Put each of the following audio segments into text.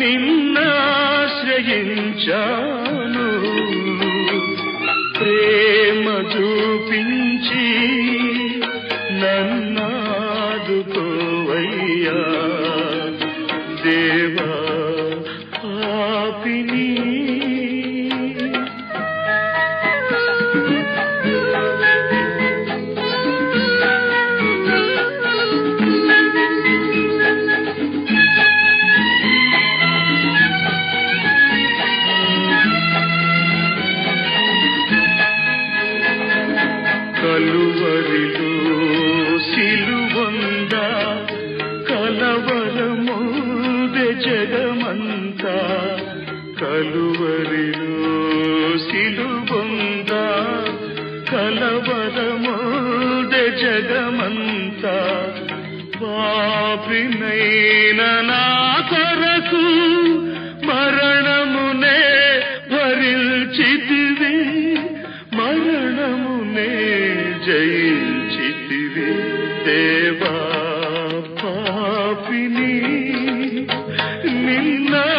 నిన్నాశ్రయించాను. ప్రేమ చూ కలువరిలో సిలువంద కలవరముదే జగమంతా కలువరిలో సిలువంద కలవరముదే జగమంతా పాపినైన నిన్నాశ్రయించాను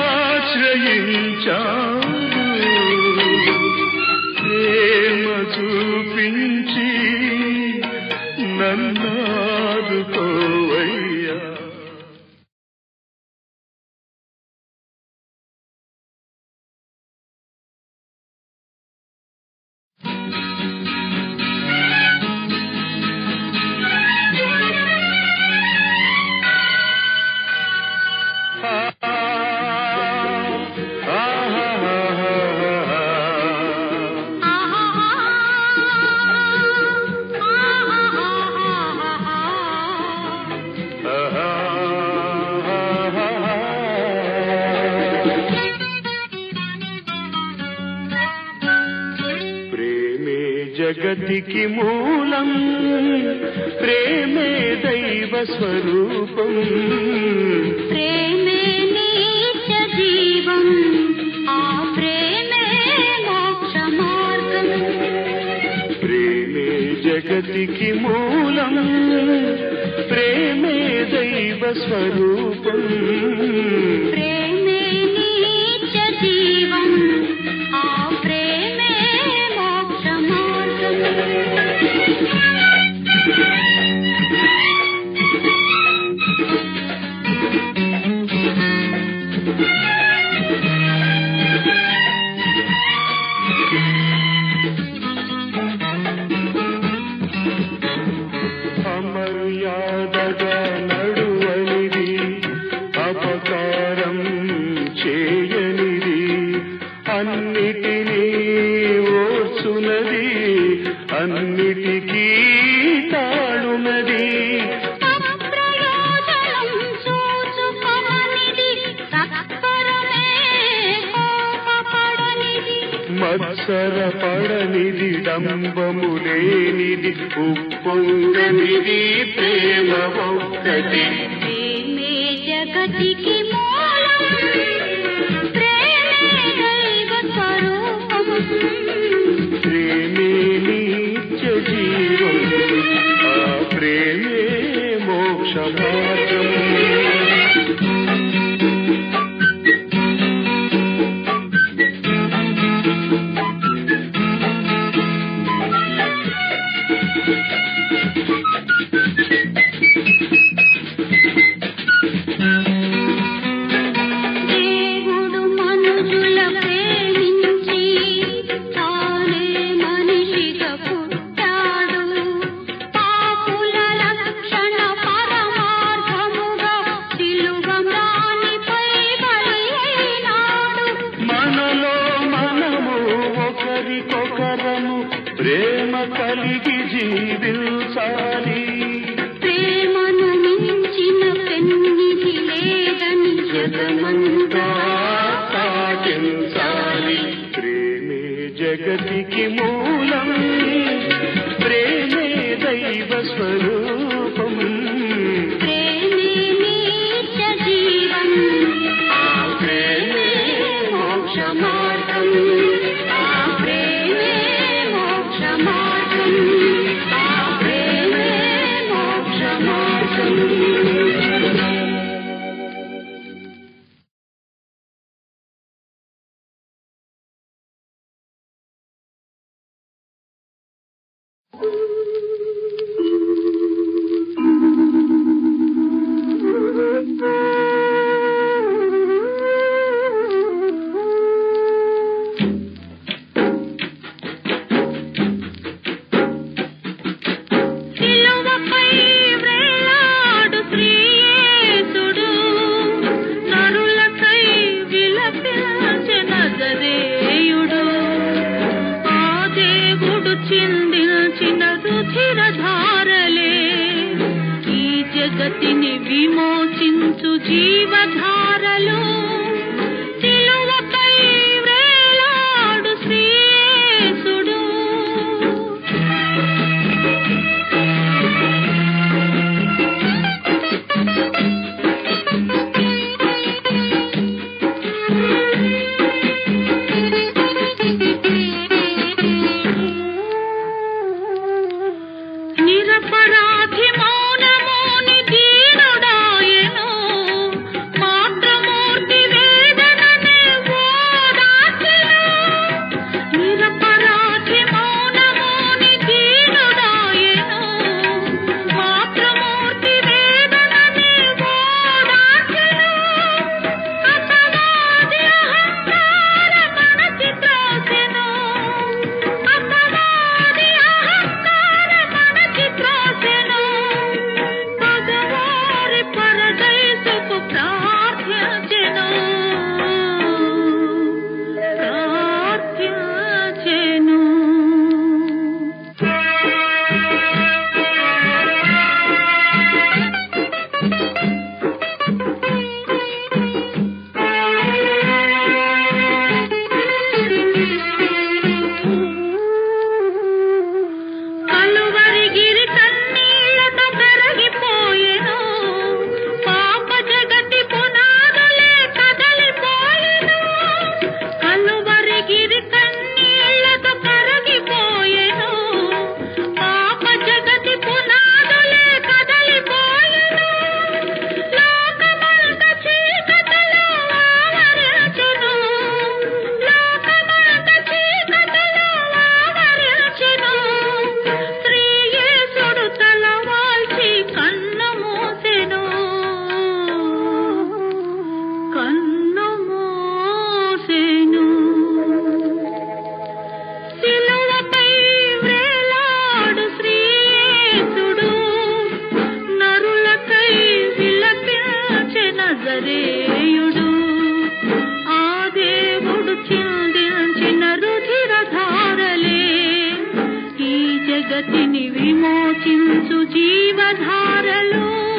జగతికి మూలం ప్రేమే దైవ స్వరూపం. ప్రేమే నిత్య జీవం ఆ ప్రేమే మోక్ష మార్గం. ప్రేమే జగతికి మూలం ప్రేమే దైవ స్వరూపం. అన్నిటికీ కోపపడనిది మత్సర పడనిది డంబము లేనిది ఉప్పొంగనిది ప్రేమ ఒక్కటి. ప్రేమే జగతికి మోక్ష మార్గం కలిగి జీవించాలి. ప్రేమను మించిన పెన్నిది లేదని జగమంతా ప్రేమే జగతికి మూలం. ప్రేమే దైవ స్వరూ కాంచిన రుధిర ఈ జగతిని విమోచించు జీవధారలో. జగతిని విమోచించు జీవధారలో.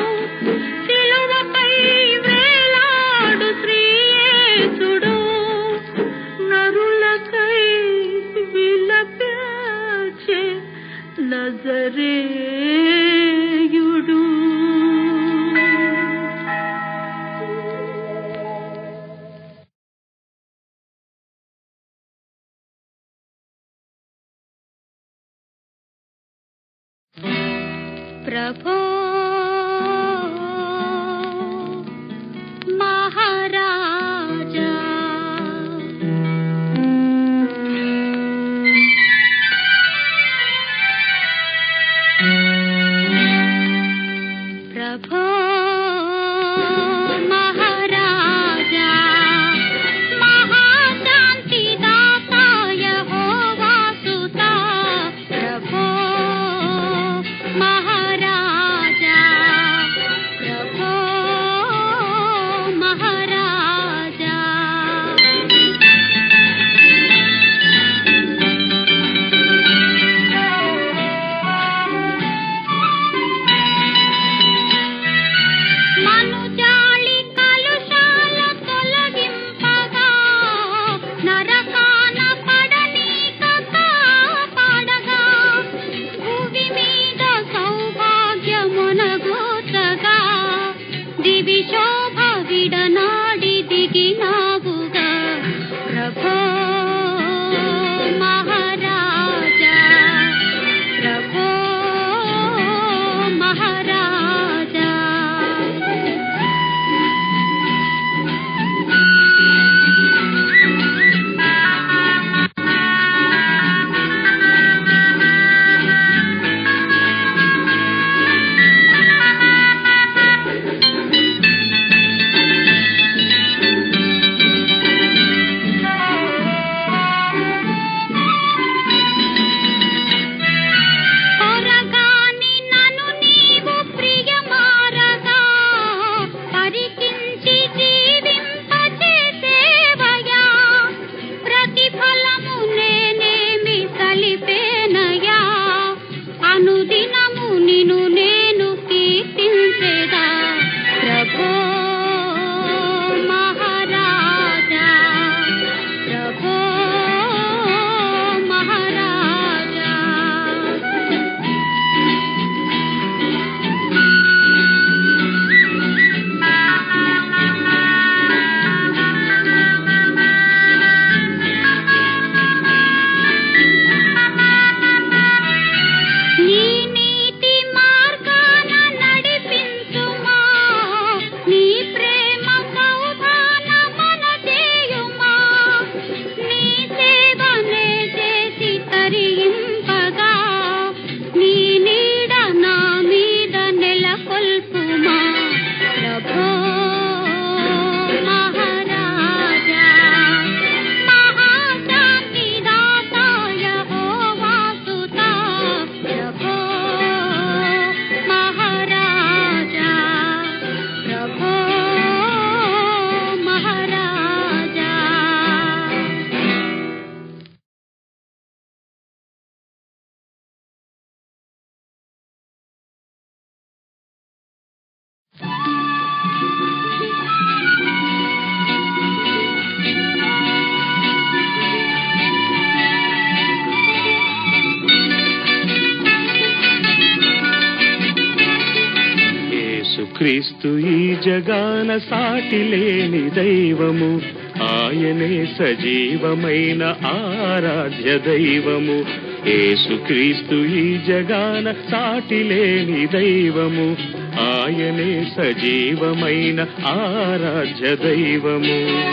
క్రీస్తు ఈ జగాన సాటి లేని దైవము. ఆయనే సజీవమైన ఆరాధ్య దైవము. యేసుక్రీస్తు ఈ జగాన సాటి లేని దైవము. ఆయనే సజీవమైన ఆరాధ్య దైవము.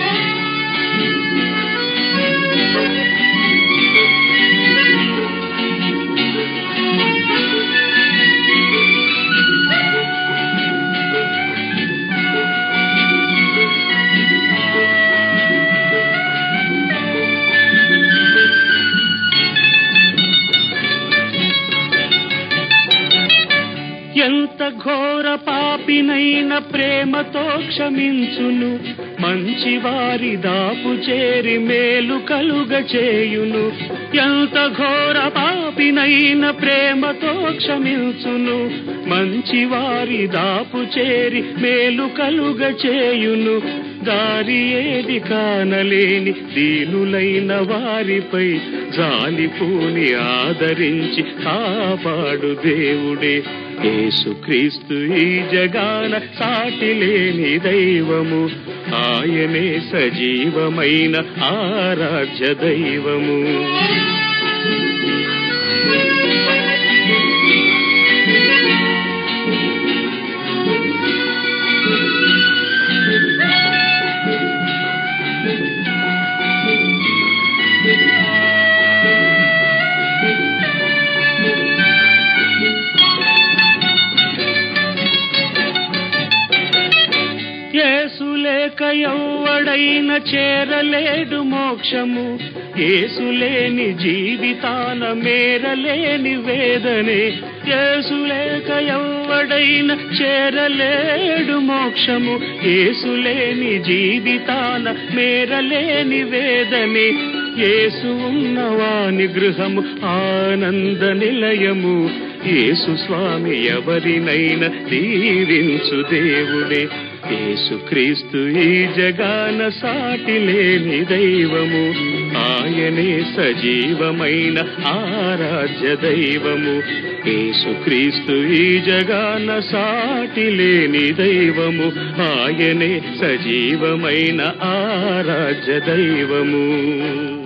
ఎంత ఘోర పాపినైన ప్రేమతో క్షమించును మంచి వారి దాపు చేరి మేలు కలుగ చేయును. ఎంత ఘోర పాపినైన ప్రేమతో క్షమించును మంచి వారి దాపు చేరి మేలు కలుగ చేయును. దారి ఏది కానలేని దీనులైన వారిపై జాలిపూని ఆదరించి కాపాడు దేవుడే. యేసుక్రీస్తు ఈ జగాన సాటి లేని దైవము. ఆయనే సజీవమైన ఆరాధ్య దైవము. ఎవ్వడైన చేరలేడు మోక్షము. యేసు జీవితాల జీవితాన మేరలేని వేదనే. యేసు లేక ఎవ్వడైన చేరలేడు మోక్షము. యేసు జీవితాల జీవితాన మేరలేని వేదనే. యేసు ఉన్నవాని గృహము ఆనంద నిలయము. యేసు స్వామి ఎవరినైనా దీవించు దేవుడే. యేసుక్రీస్తు ఈ జగాన సాటి లేని దైవము. ఆయనే సజీవమైన ఆరాధ్య దైవము. యేసుక్రీస్తు ఈ జగాన సాటి లేని దైవము. ఆయనే సజీవమైన ఆరాధ్య దైవము.